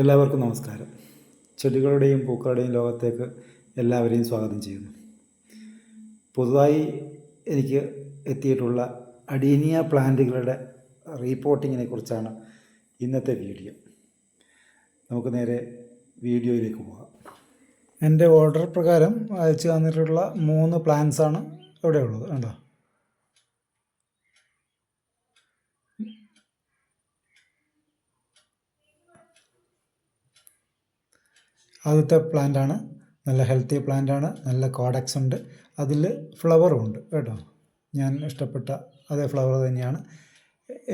എല്ലാവർക്കും നമസ്കാരം. ചെടികളുടെയും പൂക്കളുടെയും ലോകത്തേക്ക് എല്ലാവരെയും സ്വാഗതം ചെയ്യുന്നു. പുതുതായി എനിക്ക് എത്തിയിട്ടുള്ള അഡീനിയ പ്ലാന്റുകളുടെ റീപ്പോർട്ടിങ്ങിനെ കുറിച്ചാണ് ഇന്നത്തെ വീഡിയോ. നമുക്ക് നേരെ വീഡിയോയിലേക്ക് പോകാം. എന്റെ ഓർഡർ പ്രകാരം അയച്ചു തന്നിട്ടുള്ള മൂന്ന് പ്ലാൻസാണ് ഇവിടെ ഉള്ളത് കണ്ടോ? ആദ്യത്തെ പ്ലാന്റാണ് നല്ല ഹെൽത്തി പ്ലാന്റാണ് നല്ല കോഡക്സ് ഉണ്ട്. അതിൽ ഫ്ലവറും ഉണ്ട് കേട്ടോ. ഞാൻ ഇഷ്ടപ്പെട്ട അതേ ഫ്ലവർ തന്നെയാണ്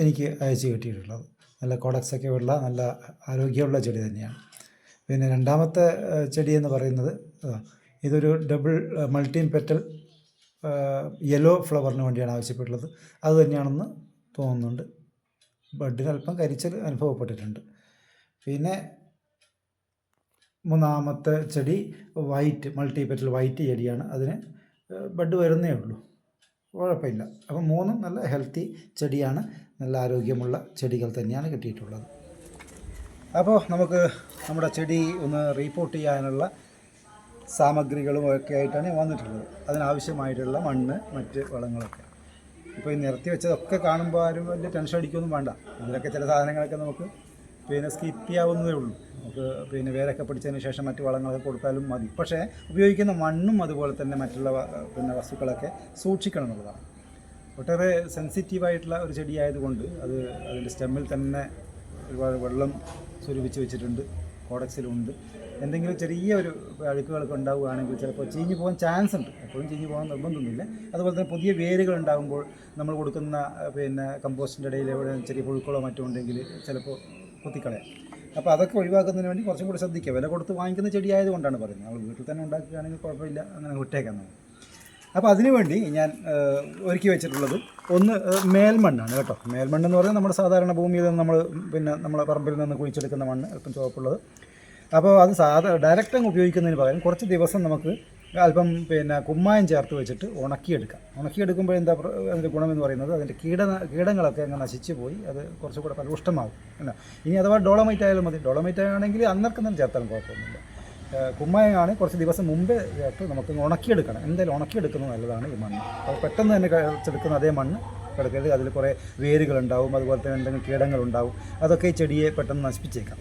എനിക്ക് അയച്ച് കിട്ടിയിട്ടുള്ളത്. നല്ല കോഡക്സൊക്കെ ഉള്ള നല്ല ആരോഗ്യമുള്ള ചെടി തന്നെയാണ്. പിന്നെ രണ്ടാമത്തെ ചെടി എന്ന് പറയുന്നത് ഇതൊരു ഡബിൾ മൾട്ടി പെറ്റൽ യെല്ലോ ഫ്ലവറിന് വേണ്ടിയാണ് ആവശ്യപ്പെട്ടുള്ളത്. അത് തന്നെയാണെന്ന് തോന്നുന്നുണ്ട്. ബഡിന് അല്പം കരിച്ചൽ അനുഭവപ്പെട്ടിട്ടുണ്ട്. പിന്നെ മൂന്നാമത്തെ ചെടി വൈറ്റ് മൾട്ടി പെറ്റൽ വൈറ്റ് ചെടിയാണ്. അതിന് ബഡ് വരുന്നേ ഉള്ളൂ. കുഴപ്പമില്ല. അപ്പം മൂന്നും നല്ല ഹെൽത്തി ചെടിയാണ്. നല്ല ആരോഗ്യമുള്ള ചെടികൾ തന്നെയാണ് കിട്ടിയിട്ടുള്ളത്. അപ്പോൾ നമുക്ക് നമ്മുടെ ചെടി ഒന്ന് റീപ്പോർട്ട് ചെയ്യാനുള്ള സാമഗ്രികളും ഒക്കെ ആയിട്ടാണ് വന്നിട്ടുള്ളത്. അതിനാവശ്യമായിട്ടുള്ള മണ്ണ് മറ്റ് വളങ്ങളൊക്കെ. ഇപ്പോൾ ഈ നിരത്തി വെച്ചതൊക്കെ കാണുമ്പോൾ ആരും വലിയ ടെൻഷൻ അടിക്കൊന്നും വേണ്ട. ഇതിലൊക്കെ ചില സാധനങ്ങളൊക്കെ നമുക്ക് പിന്നെ സ്കിപ്പ് ചെയ്യാവുന്നതേ ഉള്ളൂ. നമുക്ക് പിന്നെ വേരൊക്കെ പിടിച്ചതിന് ശേഷം മറ്റ് വളങ്ങളൊക്കെ കൊടുത്താലും മതി. പക്ഷേ ഉപയോഗിക്കുന്ന മണ്ണും അതുപോലെ തന്നെ മറ്റുള്ള പിന്നെ വസ്തുക്കളൊക്കെ സൂക്ഷിക്കണം എന്നുള്ളതാണ്. ഒട്ടേറെ സെൻസിറ്റീവായിട്ടുള്ള ഒരു ചെടിയായതുകൊണ്ട് അത് അതിന്റെ സ്റ്റെമ്മിൽ തന്നെ ഒരുപാട് വെള്ളം സ്വരൂപിച്ച് വെച്ചിട്ടുണ്ട്. കോഡക്സിലുണ്ട്. എന്തെങ്കിലും ചെറിയ ഒരു അഴുക്കുകളൊക്കെ ഉണ്ടാവുകയാണെങ്കിൽ ചിലപ്പോൾ ചീഞ്ഞു പോകാൻ ചാൻസ് ഉണ്ട്. എപ്പോഴും ചീഞ്ഞു പോകാൻ നിർബന്ധമൊന്നുമില്ല. അതുപോലെ തന്നെ പുതിയ വേരുകൾ ഉണ്ടാകുമ്പോൾ നമ്മൾ കൊടുക്കുന്ന പിന്നെ കമ്പോസ്റ്റിന്റെ ഇടയിൽ എവിടെ ചെറിയ പുഴുക്കളോ മറ്റോ ഉണ്ടെങ്കിൽ ചിലപ്പോൾ കുത്തിക്കളയാം. അപ്പോൾ അതൊക്കെ ഒഴിവാക്കുന്നതിന് വേണ്ടി കുറച്ചും കൂടി ശ്രദ്ധിക്കുക. വില കൊടുത്ത് വാങ്ങിക്കുന്ന ചെടിയായതുകൊണ്ടാണ് പറയുന്നത്. നമ്മൾ വീട്ടിൽ തന്നെ ഉണ്ടാക്കുകയാണെങ്കിൽ കുഴപ്പമില്ല അങ്ങനെ വിട്ടേക്കാം നമുക്ക് അപ്പോൾ അതിനുവേണ്ടി ഞാൻ ഒരുക്കി വെച്ചിട്ടുള്ളത് ഒന്ന് മേൽമണ്ണാണ് കേട്ടോ. മേൽമണ്ണ് എന്ന് പറഞ്ഞാൽ നമ്മുടെ സാധാരണ ഭൂമിയിൽ നിന്ന് നമ്മൾ പിന്നെ നമ്മളെ പറമ്പിൽ നിന്ന് കുഴിച്ചെടുക്കുന്ന മണ്ണ് അല്പം ചുവപ്പുള്ളത്. അപ്പോൾ അത് സാധാ ഡയറക്റ്റ് അങ്ങ് ഉപയോഗിക്കുന്നതിന് പകരം കുറച്ച് ദിവസം നമുക്ക് അല്പം പിന്നെ കുമ്മായം ചേർത്ത് വെച്ചിട്ട് ഉണക്കിയെടുക്കാം. ഉണക്കിയെടുക്കുമ്പോൾ എന്താ അതിന്റെ ഗുണമെന്ന് പറയുന്നത് അതിന്റെ കീട കീടങ്ങളൊക്കെ അങ്ങ് നശിച്ചു പോയി അത് കുറച്ചുകൂടെ ഫലപുഷ്ടമാകും എന്നാ ഇനി അഥവാ ഡോളമൈറ്റ് ആയാലും മതി. ഡോളമൈറ്റ് ആണെങ്കിൽ അന്നേരം തന്നെ ചേർത്താലും കുഴപ്പമൊന്നുമില്ല. കുമ്മായമാണ് കുറച്ച് ദിവസം മുമ്പേ ചേർത്ത് നമുക്ക് ഉണക്കിയെടുക്കണം. എന്തായാലും ഉണക്കിയെടുക്കുന്നത് നല്ലതാണ് ഈ മണ്ണ്. അപ്പോൾ പെട്ടെന്ന് തന്നെ കഴിച്ചെടുക്കുന്ന അതേ മണ്ണ് കിടക്കരുത് അതിൽ കുറേ വേരുകളുണ്ടാവും അതുപോലെ തന്നെ എന്തെങ്കിലും കീടങ്ങളുണ്ടാവും. അതൊക്കെ ചെടിയെ പെട്ടെന്ന് നശിപ്പിച്ചേക്കാം.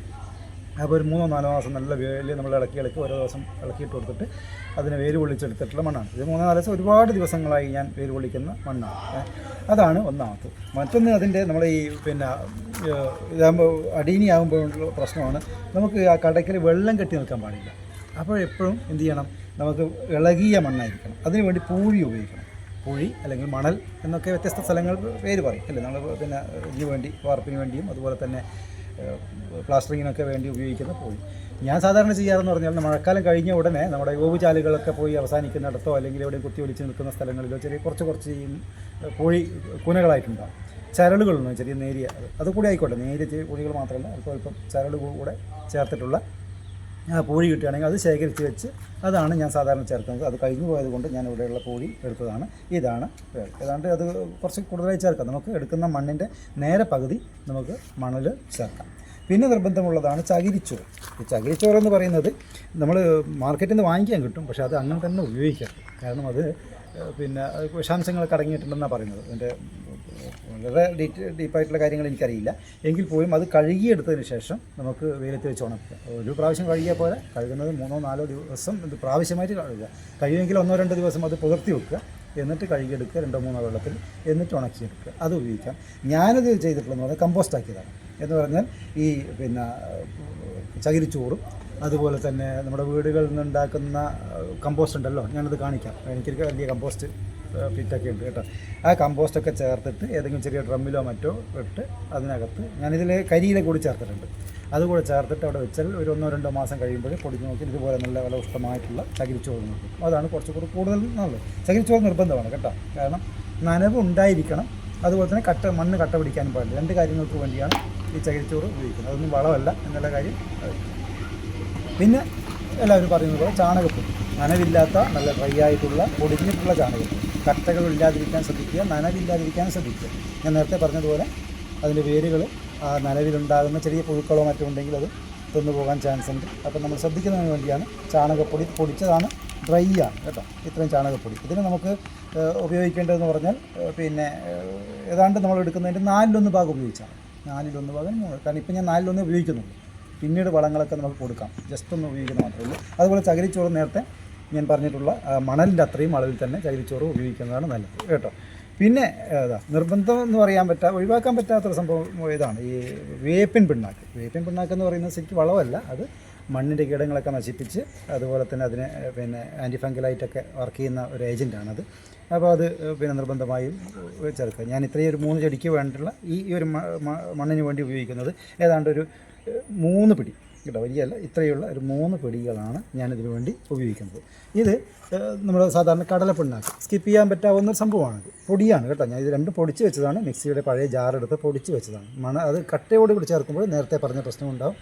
അപ്പോൾ ഒരു മൂന്നോ നാലോ മാസം നല്ല വേൽ നമ്മൾ ഇളക്കി ഇളക്കി ഓരോ ദിവസം ഇളക്കിയിട്ട് കൊടുത്തിട്ട് അതിനെ വേര് പൊള്ളിച്ചെടുത്തിട്ടുള്ള മണ്ണാണ്. ഇത് മൂന്നോ നാല് ദിവസം ഒരുപാട് ദിവസങ്ങളായി ഞാൻ വേര് പൊള്ളിക്കുന്ന മണ്ണാണ്. അതാണ് ഒന്നാമത്. മറ്റൊന്ന് അതിന്റെ നമ്മൾ ഈ പിന്നെ ഇതാകുമ്പോൾ അടീനി ആകുമ്പോഴുള്ള പ്രശ്നമാണ്. നമുക്ക് ആ കടയ്ക്കൽ വെള്ളം കെട്ടി നിൽക്കാൻ പാടില്ല. അപ്പോൾ എപ്പോഴും എന്ത് ചെയ്യണം? നമുക്ക് ഇളകിയ മണ്ണായിരിക്കണം. അതിനുവേണ്ടി പൂഴി ഉപയോഗിക്കണം. പൂഴി അല്ലെങ്കിൽ മണൽ എന്നൊക്കെ വ്യത്യസ്ത സ്ഥലങ്ങൾ പേര് പറയും. അല്ലേ? നമ്മൾ പിന്നെ ഇതിന് വേണ്ടി വാർപ്പിന് വേണ്ടിയും അതുപോലെ തന്നെ പ്ലാസ്റ്ററിങ്ങിനൊക്കെ വേണ്ടി ഉപയോഗിക്കുന്ന പോയി ഞാൻ സാധാരണ ചെയ്യാറെന്ന് പറഞ്ഞാൽ മഴക്കാലം കഴിഞ്ഞ ഉടനെ നമ്മുടെ ഓവുചാലുകളൊക്കെ പോയി അവസാനിക്കുന്നിടത്തോ അല്ലെങ്കിൽ എവിടെ കുത്തി ഒലിച്ച് നിൽക്കുന്ന സ്ഥലങ്ങളിലോ ചെറിയ കുറച്ച് കുറച്ച് പൂഴി കുനകളായിട്ടുണ്ടാകും ചരളുകളുണ്ട് ചെറിയ നേരിയ അത് കൂടി ആയിക്കോട്ടെ. നേരിയ ചെറിയ പൂഴികൾ മാത്രമല്ല അല്പം അല്പം ചരൾ കൂടെ ചേർത്തിട്ടുള്ള പൂഴി കിട്ടുകയാണെങ്കിൽ അത് ശേഖരിച്ച് വെച്ച് അതാണ് ഞാൻ സാധാരണ ചേർക്കുന്നത്. അത് കഴിഞ്ഞു പോയതുകൊണ്ട് ഞാൻ ഇവിടെയുള്ള പൂഴി എടുത്തതാണ്. ഇതാണ്. ഏതാണ്ട് അത് കുറച്ച് കൂടുതലായി ചേർക്കാം. നമുക്ക് എടുക്കുന്ന മണ്ണിന്റെ നേരെ പകുതി നമുക്ക് മണൽ ചേർക്കാം. പിന്നെ നിർബന്ധമുള്ളതാണ് ചകിരിച്ചോറ്. ഈ ചകിരിച്ചോറ് എന്ന് പറയുന്നത് നമ്മൾ മാർക്കറ്റിൽ നിന്ന് വാങ്ങിക്കാൻ കിട്ടും പക്ഷേ അത് അങ്ങനെ തന്നെ ഉപയോഗിക്കാം. കാരണം അത് പിന്നെ വിഷാംശങ്ങളൊക്കെ അടങ്ങിയിട്ടുണ്ടെന്നാണ് പറയുന്നത്. അതിന്റെ വളരെ ഡീറ്റ് ഡീപ്പായിട്ടുള്ള കാര്യങ്ങൾ എനിക്കറിയില്ല. എങ്കിൽ പോലും അത് കഴുകിയെടുത്തതിന് ശേഷം നമുക്ക് വെയിലത്ത് വെച്ച് ഉണക്കുക. ഒരു പ്രാവശ്യം കഴുകിയാൽ പോലെ കഴുകുന്നത് മൂന്നോ നാലോ ദിവസം ഇത് പ്രാവശ്യമായിട്ട് കഴുകുക. കഴിയുമെങ്കിൽ ഒന്നോ രണ്ടോ ദിവസം അത് പുലർത്തി വെക്കുക. എന്നിട്ട് കഴുകിയെടുക്കുക. രണ്ടോ മൂന്നോ വെള്ളത്തിൽ എന്നിട്ട് ഉണക്കിയെടുക്കുക. അത് ഉപയോഗിക്കാം. ഞാനത് ചെയ്തിട്ടുള്ളതെന്ന് പറഞ്ഞാൽ കമ്പോസ്റ്റ് ആക്കിയതാണ് എന്ന് പറഞ്ഞാൽ ഈ പിന്നെ ചകിരിച്ചോറും അതുപോലെ തന്നെ നമ്മുടെ വീടുകളിൽ നിന്നുണ്ടാക്കുന്ന കമ്പോസ്റ്റ് ഉണ്ടല്ലോ ഞാനത് കാണിക്കാം. എനിക്കൊരു വലിയ കമ്പോസ്റ്റ് പിറ്റൊക്കെ ഉണ്ട് കേട്ടോ. ആ കമ്പോസ്റ്റൊക്കെ ചേർത്തിട്ട് ഏതെങ്കിലും ചെറിയ ഡ്രമ്മിലോ മറ്റോ ഇട്ട് അതിനകത്ത് ഞാനിതിൽ കരിയില കൂടി ചേർത്തിട്ടുണ്ട്. അതുകൂടെ ചേർത്തിട്ട് അവിടെ വെച്ചാൽ ഒരു ഒന്നോ രണ്ടോ മാസം കഴിയുമ്പോൾ പൊടിഞ്ഞ് നോക്കി ഇതുപോലെ നല്ല ഫലപുഷ്ടമായിട്ടുള്ള ചകിരിച്ചോറ് നോക്കും അതാണ് കുറച്ചുകൂടി കൂടുതൽ നല്ലത്. ചകിരിച്ചോറ് നിർബന്ധമാണ് കേട്ടോ. കാരണം നനവ് ഉണ്ടായിരിക്കണം അതുപോലെ തന്നെ കട്ട മണ്ണ് കട്ട പിടിക്കാനും പാടില്ല. രണ്ട് കാര്യങ്ങൾക്ക് വേണ്ടിയാണ് ഈ ചകിരിച്ചോറ് ഉപയോഗിക്കുന്നത്. അതൊന്നും വളമല്ല എന്നുള്ള കാര്യം പിന്നെ എല്ലാവരും പറയുന്നത് പോലെ ചാണകപ്പൊടി. നനവില്ലാത്ത നല്ല ഡ്രൈ ആയിട്ടുള്ള പൊടിഞ്ഞിട്ടുള്ള ചാണകപ്പൊടി. കട്ടകൾ ഇല്ലാതിരിക്കാൻ ശ്രദ്ധിക്കുക നനവില്ലാതിരിക്കാൻ ശ്രദ്ധിക്കുക. ഞാൻ നേരത്തെ പറഞ്ഞതുപോലെ അതിന്റെ വേരുകൾ ആ നനവിലുണ്ടാകുന്ന ചെറിയ പുഴുക്കളോ മറ്റോ ഉണ്ടെങ്കിൽ അത് തിന്നു പോകാൻ ചാൻസ് ഉണ്ട്. അപ്പം നമ്മൾ ശ്രദ്ധിക്കുന്നതിന് വേണ്ടിയാണ് ചാണകപ്പൊടി പൊടിച്ചതാണ് ഡ്രൈ ആണ് കേട്ടോ. ഇത്രയും ചാണകപ്പൊടി. ഇതിന് നമുക്ക് ഉപയോഗിക്കേണ്ടതെന്ന് പറഞ്ഞാൽ പിന്നെ ഏതാണ്ട് നമ്മൾ എടുക്കുന്നതിന്റെ നാലിലൊന്ന് ഭാഗം ഉപയോഗിച്ചാണ് നാലിലൊന്ന് ഭാഗം കാരണം ഇപ്പം ഞാൻ നാലിലൊന്ന് ഉപയോഗിക്കുന്നുള്ളൂ പിന്നീട് വളങ്ങളൊക്കെ നമുക്ക് കൊടുക്കാം. ജസ്റ്റ് ഒന്ന് ഉപയോഗിക്കുന്ന മാത്രമേ ഉള്ളൂ. അതുപോലെ ചകിരിച്ചോറ് നേരത്തെ ഞാൻ പറഞ്ഞിട്ടുള്ള മണലിന്റെ അത്രയും അളവിൽ തന്നെ ചകിരിച്ചോറ് ഉപയോഗിക്കുന്നതാണ് നല്ലത് കേട്ടോ. പിന്നെ ഏതാ നിർബന്ധം എന്ന് പറയാൻ പറ്റാ ഒഴിവാക്കാൻ പറ്റാത്തൊരു സംഭവം ഇതാണ് ഈ വേപ്പിൻ പിണ്ണാക്ക്. വേപ്പിൻ പിണ്ണാക്ക് എന്ന് പറയുന്നത് ശരിക്കും വളമല്ല. അത് മണ്ണിന്റെ കീടങ്ങളൊക്കെ നശിപ്പിച്ച് അതുപോലെ തന്നെ അതിന് പിന്നെ ആന്റിഫംഗലായിട്ടൊക്കെ വർക്ക് ചെയ്യുന്ന ഒരു ഏജന്റാണത് അപ്പോൾ അത് പിന്നെ നിർബന്ധമായും ചേർക്കുക ഞാൻ ഇത്രയും ഒരു മൂന്ന് ചെടിക്ക് വേണ്ടിയുള്ള ഈ ഒരു മണ്ണിന് വേണ്ടി ഉപയോഗിക്കുന്നത് ഏതാണ്ട് ഒരു മൂന്ന് പിടി കേട്ടോ വലിയല്ല ഇത്രയുള്ള ഒരു മൂന്ന് പിടികളാണ് ഞാനിതിനു വേണ്ടി ഉപയോഗിക്കുന്നത്. ഇത് നമ്മൾ സാധാരണ കടലപ്പിണ്ണാക്ക്. സ്കിപ്പ് ചെയ്യാൻ പറ്റാവുന്ന ഒരു സംഭവമാണ് പൊടിയാണ് കേട്ടോ ഞാൻ ഇത് രണ്ടും പൊടിച്ച് വെച്ചതാണ്. മിക്സിയുടെ പഴയ ജാറെടുത്ത് പൊടിച്ച് വെച്ചതാണ്. മണ അത് കട്ടയോട് കൂടി ചേർക്കുമ്പോൾ നേരത്തെ പറഞ്ഞ പ്രശ്നം ഉണ്ടാവും.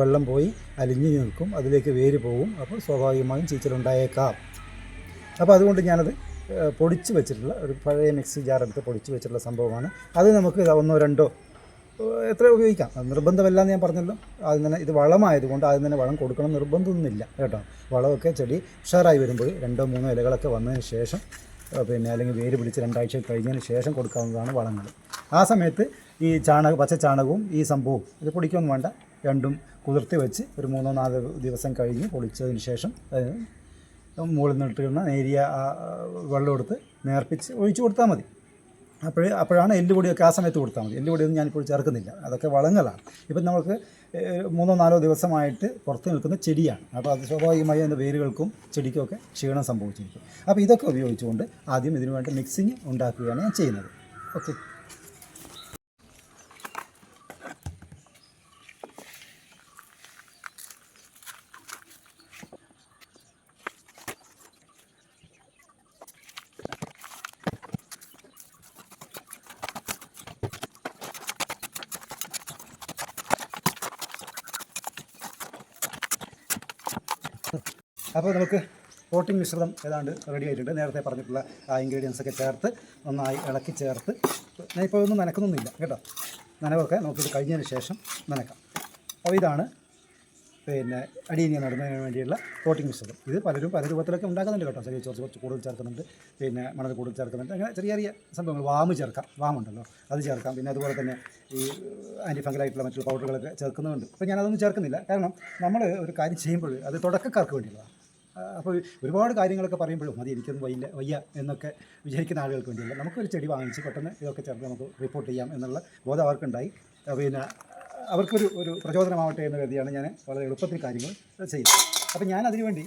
വെള്ളം പോയി അലിഞ്ഞു നിൽക്കും അതിലേക്ക് വേര് പോകും അപ്പോൾ സ്വാഭാവികമായും ചീച്ചലുണ്ടായേക്കാം. അപ്പോൾ അതുകൊണ്ട് ഞാനത് പൊടിച്ച് വെച്ചിട്ടുള്ള ഒരു പഴയ മിക്സി ജാർ എടുത്ത് പൊടിച്ച് വെച്ചിട്ടുള്ള സംഭവമാണ്. അത് നമുക്ക് ഒന്നോ രണ്ടോ എത്ര ഉപയോഗിക്കാം? നിർബന്ധമല്ല എന്ന് ഞാൻ പറഞ്ഞല്ലോ. ആദ്യം തന്നെ ഇത് വളമായതുകൊണ്ട് ആദ്യം തന്നെ വളം കൊടുക്കണം നിർബന്ധമൊന്നുമില്ല കേട്ടോ. വളമൊക്കെ ചെടി ഉഷാറായി വരുമ്പോൾ രണ്ടോ മൂന്നോ ഇലകളൊക്കെ വന്നതിന് ശേഷം പിന്നെ അല്ലെങ്കിൽ വേര് പിടിച്ച് രണ്ടാഴ്ച കഴിഞ്ഞതിന് ശേഷം കൊടുക്കാവുന്നതാണ് വളങ്ങൾ. ആ സമയത്ത് ഈ ചാണക പച്ച ചാണകവും ഈ സംഭവവും ഇത് പൊടിക്കൊന്നും വേണ്ട. രണ്ടും കുതിർത്തി വെച്ച് ഒരു മൂന്നോ നാലോ ദിവസം കഴിഞ്ഞ് പൊളിച്ചതിന് ശേഷം മുകളിൽ നിന്നിട്ടിരുന്ന നേരിയ വെള്ളം എടുത്ത് നേർപ്പിച്ച് ഒഴിച്ചു കൊടുത്താൽ മതി. അപ്പോഴേ അപ്പോഴാണ് എല്ലുപൊടിയൊക്കെ ആ സമയത്ത് കൊടുത്താൽ മതി. എല്ലുപൊടിയൊന്നും ഞാനിപ്പോൾ ചേർക്കുന്നില്ല. അതൊക്കെ വളങ്ങളാണ്. ഇപ്പം നമുക്ക് മൂന്നോ നാലോ ദിവസമായിട്ട് പുറത്ത് നിൽക്കുന്ന ചെടിയാണ്. അപ്പോൾ അത് സ്വാഭാവികമായി അതിന്റെ വേരുകൾക്കും ചെടിക്കുമൊക്കെ ക്ഷീണം സംഭവിച്ചിരിക്കും. അപ്പോൾ ഇതൊക്കെ ഉപയോഗിച്ചുകൊണ്ട് ആദ്യം ഇതിനു വേണ്ടി മിക്സിങ് ഉണ്ടാക്കുകയാണ് ഞാൻ ചെയ്യുന്നത്. ഓക്കെ. അപ്പോൾ നമുക്ക് പ്രോട്ടീൻ മിശ്രിതം ഏതാണ്ട് റെഡി ആയിട്ടുണ്ട്. നേരത്തെ പറഞ്ഞിട്ടുള്ള ആ ഇൻഗ്രീഡിയൻസ് ഒക്കെ ചേർത്ത് നന്നായി ഇളക്കി ചേർത്ത് ഞാൻ ഇപ്പോൾ ഒന്നും നനക്കുന്നൊന്നുമില്ല കേട്ടോ. നനവൊക്കെ നമുക്കിത് കഴിഞ്ഞതിന് ശേഷം നനക്കാം. അപ്പോൾ ഇതാണ് പിന്നെ അടിയനിയ നടുന്നതിന് വേണ്ടിയുള്ള പ്രോട്ടീൻ മിശ്രിതം. ഇത് പലരും പല രൂപത്തിലൊക്കെ ഉണ്ടാക്കുന്നുണ്ട് കേട്ടോ. ചെറിയ കുറച്ച് കുറച്ച് കൂടുതൽ ചേർക്കുന്നുണ്ട് പിന്നെ മണൽ കൂടുതൽ ചേർക്കുന്നുണ്ട്. അങ്ങനെ ചെറിയ ചെറിയ സംഭവങ്ങൾ വാമ് ചേർക്കാം. വാമുണ്ടല്ലോ അത് ചേർക്കാം. പിന്നെ അതുപോലെ തന്നെ ഈ ആന്റി ഫംഗലായിട്ടുള്ള മറ്റുള്ള പൗഡറുകളൊക്കെ ചേർക്കുന്നുണ്ട് അപ്പോൾ ഞാനതൊന്നും ചേർക്കുന്നില്ല. കാരണം നമ്മൾ ഒരു കാര്യം ചെയ്യുമ്പോൾ അത് തുടക്കക്കാർക്ക് വേണ്ടിയുള്ളതാണ്. അപ്പോൾ ഒരുപാട് കാര്യങ്ങളൊക്കെ പറയുമ്പോഴും മതി എനിക്കൊന്നും വയ്യ വയ്യ എന്നൊക്കെ വിചാരിക്കുന്ന ആളുകൾക്ക് വേണ്ടിയല്ല. നമുക്കൊരു ചെടി വാങ്ങിച്ച് പെട്ടെന്ന് ഇതൊക്കെ ചേർത്ത് നമുക്ക് റിപ്പോർട്ട് ചെയ്യാം എന്നുള്ള ബോധം അവർക്കുണ്ടായി. പിന്നെ അവർക്കൊരു ഒരു പ്രചോദനമാവട്ടെ എന്ന് കരുതിയാണ് ഞാൻ വളരെ എളുപ്പത്തിൽ കാര്യങ്ങൾ ചെയ്യുന്നത്. അപ്പോൾ ഞാൻ അതിനുവേണ്ടി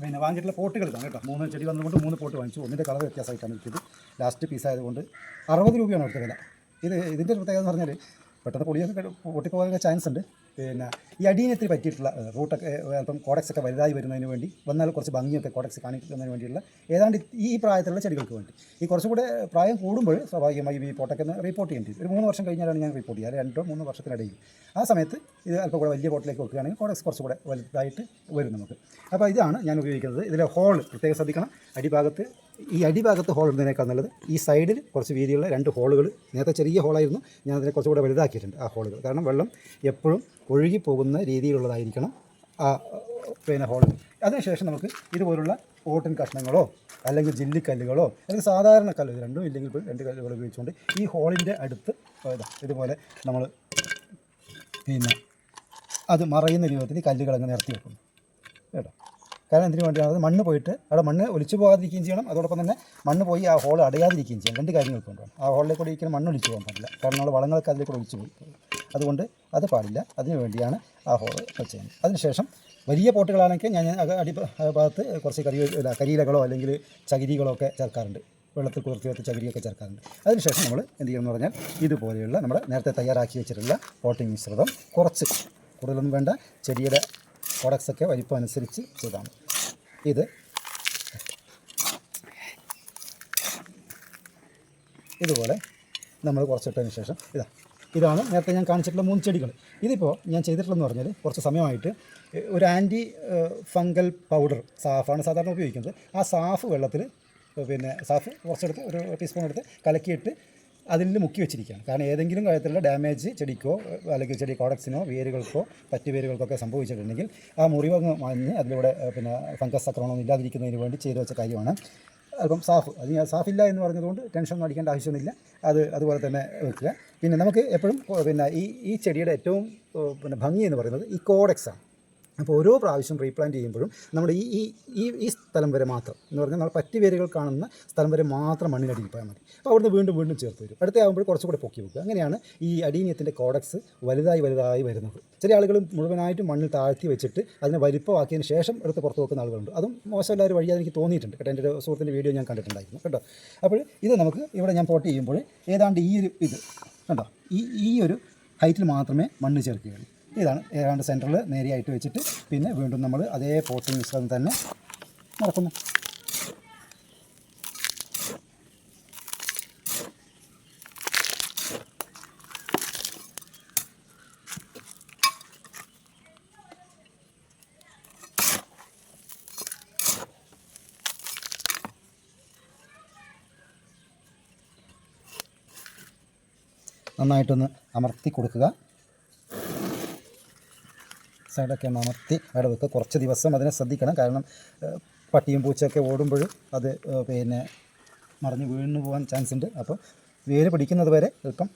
പിന്നെ വാങ്ങിയിട്ടുള്ള പോട്ടുകൾ ഇതാണ് കേട്ടോ. മൂന്ന് ചെടി വന്നുകൊണ്ട് മൂന്ന് പോട്ട് വാങ്ങിച്ചു. ഒന്നിന്റെ കളർ വ്യത്യാസമായിട്ടാണ് എനിക്കിത് ലാസ്റ്റ് പീസ് ആയതുകൊണ്ട് അറുപത് രൂപയാണ് അടുത്ത വില. ഇത് ഇതിന്റെ പ്രത്യേകത എന്ന് പറഞ്ഞാൽ പെട്ടെന്ന് പൊളിയൊക്കെ പൊട്ടിപ്പോകാനൊക്കെ ചാൻസ് ഉണ്ട്. പിന്നെ ഈ അടിയനത്തിന് പറ്റിയിട്ടുള്ള റൂട്ടൊക്കെ അല്പം കോഡക്സ് ഒക്കെ വലുതായി വരുന്നതിന് വേണ്ടി വന്നാൽ കുറച്ച് ഭംഗിയൊക്കെ കോഡക്സ് കാണിക്കുന്നതിന് വേണ്ടിയുള്ള ഏതാണ്ട് ഈ പ്രായത്തിലുള്ള ചെടികൾക്ക് വേണ്ടി. ഈ കുറച്ചുകൂടെ പ്രായം കൂടുമ്പോൾ സ്വാഭാവികമായും ഈ പോട്ടൊക്കെ റിപ്പോർട്ട് ചെയ്യേണ്ടി ഒരു മൂന്ന് വർഷം കഴിഞ്ഞാലാണ് ഞാൻ റിപ്പോർട്ട് ചെയ്യുക രണ്ടോ മൂന്നോ വർഷത്തിനിടയിൽ. ആ സമയത്ത് ഇത് അല്പം കൂടെ വലിയ പോട്ടിലേക്ക് വെക്കുകയാണെങ്കിൽ കോഡക്സ് കുറച്ചുകൂടെ വലുതായിട്ട് വരും നമുക്ക്. അപ്പോൾ ഇതാണ് ഞാൻ ഉപയോഗിക്കുന്നത്. ഇതിലെ ഹോൾ പ്രത്യേകം ശ്രദ്ധിക്കണം. അടിഭാഗത്ത് ഈ അടിഭാഗത്ത് ഹോൾ ഇടുന്നതിനേക്കാൾ നല്ലത് ഈ സൈഡിൽ കുറച്ച് വീതിയുള്ള രണ്ട് ഹോളുകൾ നേരത്തെ ചെറിയ ഹോളായിരുന്നു ഞാൻ അതിനെ കുറച്ചുകൂടെ വലുതാക്കിയിട്ടുണ്ട് ആ ഹോളുകൾ. കാരണം വെള്ളം എപ്പോഴും ഒഴുകി പോകുന്ന രീതിയിലുള്ളതായിരിക്കണം ആ പിന്നെ ഹോളിൽ അതിനുശേഷം നമുക്ക് ഇതുപോലുള്ള ഓട്ടൻ കഷ്ണങ്ങളോ അല്ലെങ്കിൽ ജില്ലിക്കല്ലുകളോ അല്ലെങ്കിൽ സാധാരണ കല്ല് രണ്ടും ഇല്ലെങ്കിൽ രണ്ട് കല്ലുകൾ ഉപയോഗിച്ചുകൊണ്ട് ഈ ഹോളിന്റെ അടുത്ത് ഇതാ ഇതുപോലെ നമ്മൾ പിന്നെ അത് മറയുന്ന രൂപത്തിൽ കല്ലുകൾ അങ്ങ് നിരത്തി വെക്കുന്നു. കേട്ടോ? കാരണം എന്തിനു വേണ്ടിയാണ്? അത് മണ്ണ് പോയിട്ട് അവിടെ മണ്ണ് ഒലിച്ചു പോകാതിരിക്കുകയും ചെയ്യണം. അതോടൊപ്പം തന്നെ മണ്ണ് പോയി ആ ഹോൾ അടയാതിരിക്കുകയും ചെയ്യണം. രണ്ട് കാര്യങ്ങൾക്ക് കൊണ്ടാണ് ആ ഹോളിലേക്ക് കൂടി ഒരിക്കലും മണ്ണ് ഒലിച്ചു പോകാൻ പാടില്ല. കാരണം നമ്മൾ വളങ്ങളൊക്കെ അതിലേക്ക് കൂടെ ഒലിച്ചു പോയി. അതുകൊണ്ട് അത് പാടില്ല. അതിന് വേണ്ടിയാണ് ആ ഹോൾ വെച്ചത് അതിനുശേഷം വലിയ പോട്ടുകളാണെങ്കിൽ ഞാൻ അടി ഭാഗത്ത് കുറച്ച് കരി കരിയിലകളോ അല്ലെങ്കിൽ ചകിരികളോ ഒക്കെ ചേർക്കാറുണ്ട്. വെള്ളത്തിൽ കുതിർത്തി വെച്ച് ചകിരിയൊക്കെ ചേർക്കാറുണ്ട്. അതിനുശേഷം നമ്മൾ എന്ത് ചെയ്യണമെന്ന് പറഞ്ഞാൽ ഇതുപോലെയുള്ള നമ്മൾ നേരത്തെ തയ്യാറാക്കി വെച്ചിട്ടുള്ള പോട്ടിംഗ് മിശ്രിതം കുറച്ച് കൂടുതലൊന്നും വേണ്ട ചെടിയുടെ പ്രോഡക്ട്സൊക്കെ വലിപ്പം അനുസരിച്ച് ചെയ്താൽ മതി ഇത് ഇതുപോലെ നമ്മൾ കുറച്ചിട്ടതിന് ശേഷം ഇതാ. ഇതാണ് നേരത്തെ ഞാൻ കാണിച്ചിട്ടുള്ള മൂന്ന് ചെടികൾ. ഇതിപ്പോൾ ഞാൻ ചെയ്തിട്ടുള്ളതെന്ന് പറഞ്ഞാൽ കുറച്ച് സമയമായിട്ട് ഒരു ആന്റി ഫംഗൽ പൗഡർ സാഫാണ് സാധാരണ ഉപയോഗിക്കുന്നത്. ആ സാഫ് വെള്ളത്തിൽ പിന്നെ സാഫ് കുറച്ചെടുത്ത് ഒരു ടീസ്പൂൺ എടുത്ത് കലക്കിയിട്ട് അതിൽ മുക്കി വെച്ചിരിക്കുകയാണ്. കാരണം ഏതെങ്കിലും കാര്യത്തിലുള്ള ഡാമേജ് ചെടിക്കോ അല്ലെങ്കിൽ ചെടി കോഡക്സിനോ വേരുകൾക്കോ പറ്റു വേരുകൾക്കൊക്കെ സംഭവിച്ചിട്ടുണ്ടെങ്കിൽ ആ മുറിവങ്ങ് മാഞ്ഞ് അതിലൂടെ പിന്നെ ഫംഗസ് ആക്രമണം ഇല്ലാതിരിക്കുന്നതിന് വേണ്ടി ചെയ്തു വെച്ച കാര്യമാണ്. അല്പം സാഫ് അത് സാഫില്ല എന്ന് പറഞ്ഞതുകൊണ്ട് ടെൻഷൻ അടിക്കേണ്ട ആവശ്യമൊന്നുമില്ല. അത് അതുപോലെ തന്നെ വെക്കുക. പിന്നെ നമുക്ക് എപ്പോഴും പിന്നെ ഈ ഈ ചെടിയുടെ ഏറ്റവും പിന്നെ ഭംഗി എന്ന് പറയുന്നത് ഈ കോഡെക്സാണ്. അപ്പോൾ ഓരോ പ്രാവശ്യം റീപ്ലാന്റ് ചെയ്യുമ്പോഴും നമ്മുടെ ഈ ഈ ഈ സ്ഥലം വരെ മാത്രം എന്ന് പറഞ്ഞാൽ നമ്മൾ പറ്റി വേരുകൾ കാണുന്ന സ്ഥലം വരെ മാത്രം മണ്ണിനടിയിൽ പോയാൽ മതി. അപ്പോൾ അവിടുന്ന് വീണ്ടും വീണ്ടും ചേർത്ത് വരും. അടുത്ത ആകുമ്പോൾ കുറച്ചുകൂടെ പൊക്കി വെക്കുക. അങ്ങനെയാണ് ഈ അടീനിയത്തിന്റെ കോഡക്സ് വലുതായി വലുതായി വരുന്നത്. ചില ആളുകൾ മുഴുവനായിട്ടും മണ്ണിൽ താഴ്ത്തി വെച്ചിട്ട് അതിനെ വലിപ്പമാക്കിയതിന് ശേഷം എടുത്ത് പുറത്ത് വെക്കുന്ന ആളുകളുണ്ട്. അതും മോശമല്ല ഒരു വഴി എനിക്ക് തോന്നിയിട്ടുണ്ട്. കേട്ടോ എന്റെ ഒരു സുഹൃത്തിന്റെ വീഡിയോ ഞാൻ കണ്ടിട്ടുണ്ടായിരുന്നു. കേട്ടോ അപ്പോൾ ഇത് നമുക്ക് ഇവിടെ ഞാൻ പോട്ട് ചെയ്യുമ്പോൾ ഏതാണ്ട് ഈ ഒരു ഇത് കണ്ടോ ഈ ഈ ഒരു ഹൈറ്റിൽ മാത്രമേ മണ്ണ് ചേർക്കുകയുള്ളൂ. ഇതാണ് ഏതാണ്ട് സെന്ററിൽ നേരെയായിട്ട് വെച്ചിട്ട് പിന്നെ വീണ്ടും നമ്മൾ അതേ പോട്ടിംഗ് മിശ്രം തന്നെ നടക്കുന്നു. നന്നായിട്ടൊന്ന് അമർത്തി കൊടുക്കുക. സൈഡൊക്കെ ഒന്ന് അമർത്തി അവിടെ വെക്കുക. കുറച്ച് ദിവസം അതിനെ ശ്രദ്ധിക്കണം. കാരണം പട്ടിയും പൂച്ചയൊക്കെ ഓടുമ്പോഴും അത് പിന്നെ മറിഞ്ഞ് വീണ് പോകാൻ ചാൻസ് ഉണ്ട്. അപ്പോൾ വേര് പിടിക്കുന്നത് വരെ അല്പം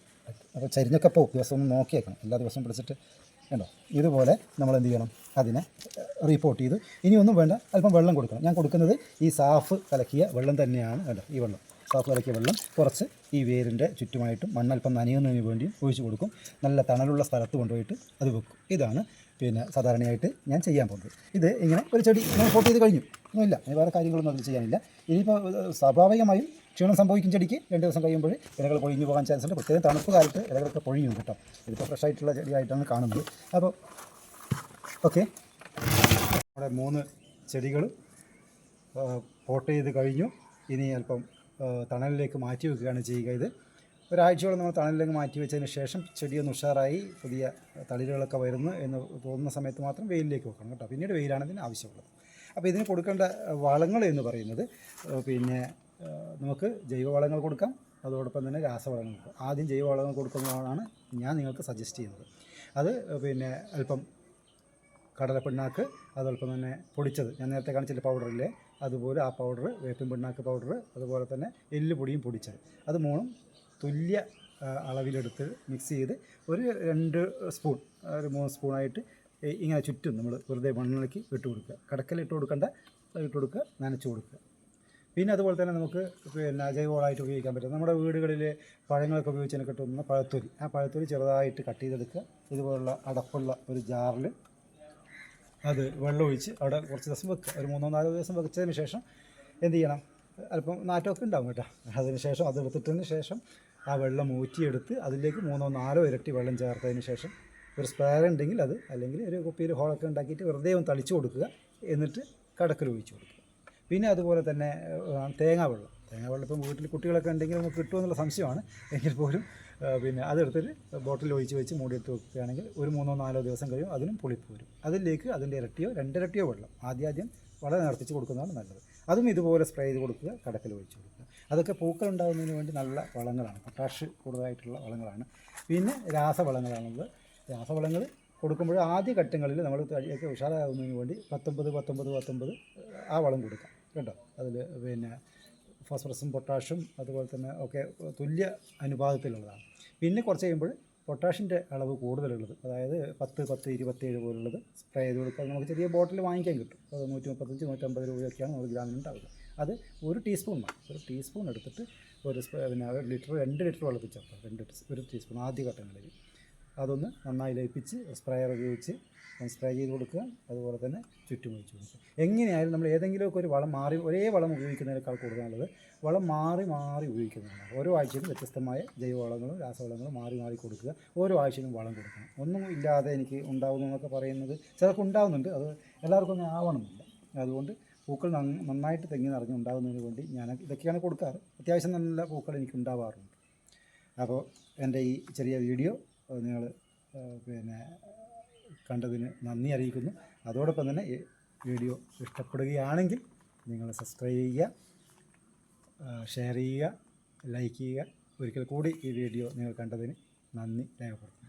അപ്പോൾ ചരിഞ്ഞൊക്കെ പോകും ദിവസം ഒന്ന് നോക്കിയേക്കണം. എല്ലാ ദിവസവും പിടിച്ചിട്ട് കണ്ടോ? ഇതുപോലെ നമ്മൾ എന്ത് ചെയ്യണം? അതിനെ റിപ്പോർട്ട് ചെയ്ത്. ഇനിയൊന്നും വേണ്ട. അല്പം വെള്ളം കൊടുക്കണം. ഞാൻ കൊടുക്കുന്നത് ഈ സാഫ് കലക്കിയ വെള്ളം തന്നെയാണ്. കേട്ടോ ഈ വെള്ളം. സാഫ് വെള്ളം കുറച്ച് ഈ വേരിന്റെ ചുറ്റുമായിട്ടും മണ്ണൽപ്പം നനയുന്നതിന് വേണ്ടിയും ഒഴിച്ചു കൊടുക്കും. നല്ല തണലുള്ള സ്ഥലത്ത് കൊണ്ടുപോയിട്ട് അത് വെക്കും. ഇതാണ് പിന്നെ സാധാരണയായിട്ട് ഞാൻ ചെയ്യാൻ പോകുന്നത്. ഇത് ഇങ്ങനെ ഒരു ചെടി നമ്മൾ ഫോട്ടോ ചെയ്ത് കഴിഞ്ഞു. ഒന്നുമില്ല. വേറെ കാര്യങ്ങളൊന്നും അതിൽ ചെയ്യാനില്ല. ഇനിയിപ്പോൾ സ്വാഭാവികമായും ക്ഷീണം സംഭവിക്കും ചെടിക്ക്. രണ്ട് ദിവസം കഴിയുമ്പോൾ ഇലകൾ പൊഴിഞ്ഞു പോകാൻ ചാൻസ് ഉണ്ട്. പ്രത്യേകം തണുപ്പ് കാലത്ത് ഇലകളൊക്കെ പൊഴിഞ്ഞു കേട്ടോ. ഇതിപ്പോൾ ഫ്രഷ് ആയിട്ടുള്ള ചെടിയായിട്ടാണ് കാണുന്നത്. അപ്പോൾ ഓക്കെ നമ്മുടെ മൂന്ന് ചെടികൾ പോട്ട് ചെയ്ത് കഴിഞ്ഞു. ഇനി അല്പം തണലിലേക്ക് മാറ്റി വെക്കുകയാണ് ചെയ്യുക. ഇത് ഒരാഴ്ചയോളം നമ്മൾ തണലിലേക്ക് മാറ്റി വെച്ചതിന് ശേഷം ചെടിയൊന്ന് ഉഷാറായി പുതിയ തളിരുകളൊക്കെ വരുന്നു എന്ന് തോന്നുന്ന സമയത്ത് മാത്രം വെയിലിലേക്ക് വെക്കണം കേട്ടോ. പിന്നീട് വെയിലാണ് ഇതിന് ആവശ്യമുള്ളത്. അപ്പോൾ ഇതിന് കൊടുക്കേണ്ട വളങ്ങൾ എന്ന് പറയുന്നത് പിന്നെ നമുക്ക് ജൈവവളങ്ങൾ കൊടുക്കാം. അതോടൊപ്പം തന്നെ രാസവളങ്ങൾ കൊടുക്കാം. ആദ്യം ജൈവവളങ്ങൾ കൊടുക്കുന്നതാണ് ഞാൻ നിങ്ങൾക്ക് സജസ്റ്റ് ചെയ്യുന്നത്. അത് പിന്നെ അല്പം കടലപ്പിണ്ണാക്ക് അതോടൊപ്പം തന്നെ പൊടിച്ചത്. ഞാൻ നേരത്തെ കാണിച്ചില്ല പൗഡറില്ലേ അതുപോലെ ആ പൗഡർ വേപ്പിൻ പിണ്ണാക്ക് പൗഡർ അതുപോലെ തന്നെ എല്ല് പൊടിയും പൊടിച്ചത്. അത് മൂന്നും തുല്യ അളവിലെടുത്ത് മിക്സ് ചെയ്ത് ഒരു രണ്ട് സ്പൂൺ ഒരു മൂന്ന് സ്പൂണായിട്ട് ഇങ്ങനെ ചുറ്റും നമ്മൾ വെറുതെ മണ്ണിളക്കി ഇട്ട് കൊടുക്കുക. കടക്കൽ ഇട്ട് കൊടുക്കേണ്ട ഇട്ട് കൊടുക്കുക നനച്ച് കൊടുക്കുക. പിന്നെ അതുപോലെ തന്നെ നമുക്ക് പിന്നെ ജൈവവളമായിട്ട് ഉപയോഗിക്കാൻ പറ്റും. നമ്മുടെ വീടുകളിൽ പഴങ്ങളൊക്കെ ഉപയോഗിച്ചതിന് കിട്ടുന്ന പഴത്തൊലി. ആ പഴത്തൊലി ചെറുതായിട്ട് കട്ട് ചെയ്തെടുക്കുക. ഇതുപോലുള്ള അടപ്പുള്ള ഒരു ജാറിൽ അത് വെള്ളമൊഴിച്ച് അവിടെ കുറച്ച് ദിവസം വെക്കുക. ഒരു മൂന്നോ നാലോ ദിവസം വെച്ചതിന് ശേഷം എന്ത് ചെയ്യണം? അല്പം നാറ്റമൊക്കെ ഉണ്ടാവും കേട്ടോ. അതിന് ശേഷം അത് എടുത്തിട്ടതിന് ശേഷം ആ വെള്ളം ഊറ്റിയെടുത്ത് അതിലേക്ക് മൂന്നോ നാലോ ഇരട്ടി വെള്ളം ചേർത്തതിന് ശേഷം ഒരു സ്പെയർ ഉണ്ടെങ്കിൽ അത് അല്ലെങ്കിൽ ഒരു കുപ്പിയിൽ ഹോളൊക്കെ ഉണ്ടാക്കിയിട്ട് വെറുതെ ഒന്ന് തളിച്ചു കൊടുക്കുക. എന്നിട്ട് കടക്കൽ ഒഴിച്ചു കൊടുക്കുക. പിന്നെ അതുപോലെ തന്നെ തേങ്ങാ വെള്ളം. തേങ്ങാ വെള്ളം ഇപ്പം വീട്ടിൽ കുട്ടികളൊക്കെ ഉണ്ടെങ്കിൽ നമുക്ക് കിട്ടുമെന്നുള്ള സംശയമാണ്. എങ്കിൽ പോലും പിന്നെ അതെടുത്തിട്ട് ബോട്ടിൽ ഒഴിച്ച് വെച്ച് മൂടിയിട്ട് വെക്കുകയാണെങ്കിൽ ഒരു മൂന്നോ നാലോ ദിവസം കഴിയും അതിനും പുളിപ്പ് വരും. അതിലേക്ക് അതിന്റെ ഇരട്ടിയോ രണ്ടിരട്ടിയോ വെള്ളം ആദ്യം ആദ്യം വളരെ നിർത്തിച്ച് കൊടുക്കുന്നതാണ് നല്ലത്. അതും ഇതുപോലെ സ്പ്രേ ചെയ്ത് കൊടുക്കുക കടക്കൽ ഒഴിച്ച് കൊടുക്കുക. അതൊക്കെ പൂക്കൾ ഉണ്ടാകുന്നതിന് വേണ്ടി നല്ല വളങ്ങളാണ്. പൊട്ടാഷ് കൂടുതലായിട്ടുള്ള വളങ്ങളാണ്. പിന്നെ രാസവളങ്ങളാണുള്ളത്. രാസവളങ്ങൾ കൊടുക്കുമ്പോൾ ആദ്യ ഘട്ടങ്ങളിൽ നമ്മൾ തടിയൊക്കെ ഉഷാറാകുന്നതിന് വേണ്ടി പത്തൊമ്പത് പത്തൊമ്പത് പത്തൊമ്പത് ആ വളം കൊടുക്കാം. കേട്ടോ? അതിൽ പിന്നെ ഫോസ്ഫറസും പൊട്ടാഷും അതുപോലെ തന്നെ ഒക്കെ തുല്യ അനുപാതത്തിലുള്ളതാണ്. പിന്നെ കുറച്ച് കഴിയുമ്പോൾ പൊട്ടാഷിന്റെ അളവ് കൂടുതലുള്ളത്. അതായത് പത്ത് പത്ത് ഇരുപത്തേഴ് പോലുള്ളത് സ്പ്രേ ചെയ്ത് കൊടുക്കുക നമുക്ക് ചെറിയ ബോട്ടിൽ വാങ്ങിക്കാൻ കിട്ടും. അത് നൂറ്റി മുപ്പത്തഞ്ച് നൂറ്റമ്പത് രൂപയൊക്കെയാണ് നമ്മൾ ഗ്രാമിന് ഉണ്ടാവുക. അത് ഒരു ടീസ്പൂൺ മതി ഒരു ടീസ്പൂൺ എടുത്തിട്ട് ഒരു പിന്നെ ഒരു ലിറ്റർ രണ്ട് ലിറ്റർ വെള്ളത്തിൽ ചേർക്കാം രണ്ട് ഒരു ടീസ്പൂൺ ആദ്യ ഘട്ടങ്ങളിൽ. അതൊന്ന് നന്നായി ലയിപ്പിച്ച് സ്പ്രേയർ ഉപയോഗിച്ച് സ്പ്രേ ചെയ്ത് കൊടുക്കുക. അതുപോലെ തന്നെ ചുറ്റും ഒഴിച്ച് കൊടുക്കുക. എങ്ങനെയായാലും നമ്മൾ ഏതെങ്കിലുമൊക്കെ ഒരു വളം മാറി ഒരേ വളം ഉപയോഗിക്കുന്നതിനേക്കാൾ കൂടുതൽ നല്ലത് വളം മാറി മാറി ഉപയോഗിക്കുന്നതാണ്. ഓരോ ആഴ്ചയിലും വ്യത്യസ്തമായ ജൈവവളങ്ങളും രാസവളങ്ങളും മാറി മാറി കൊടുക്കുക. ഓരോ ആഴ്ചയിലും വളം കൊടുക്കണം. ഒന്നും ഇല്ലാതെ എനിക്ക് ഉണ്ടാവുന്നു എന്നൊക്കെ പറയുന്നത് ചിലർക്ക് ഉണ്ടാവുന്നുണ്ട്. അത് എല്ലാവർക്കും ഒന്നും ആവണമെന്നില്ല. അതുകൊണ്ട് പൂക്കൾ നന്നായിട്ട് തെങ്ങി നിറഞ്ഞ് ഉണ്ടാകുന്നതിന് വേണ്ടി ഞാൻ ഇതൊക്കെയാണ് കൊടുക്കാറ്. അത്യാവശ്യം നല്ല പൂക്കൾ എനിക്ക് ഉണ്ടാവാറുണ്ട്. അപ്പോൾ എന്റെ ഈ ചെറിയ വീഡിയോ നിങ്ങൾ പിന്നെ കണ്ടതിന് നന്ദി അറിയിക്കുന്നു. അതോടൊപ്പം തന്നെ വീഡിയോ ഇഷ്ടപ്പെടുകയാണെങ്കിൽ നിങ്ങൾ സബ്സ്ക്രൈബ് ചെയ്യുക ഷെയർ ചെയ്യുക ലൈക്ക് ചെയ്യുക. ഒരിക്കൽ കൂടി ഈ വീഡിയോ നിങ്ങൾ കണ്ടതിന് നന്ദി രേഖപ്പെടുത്തുന്നു.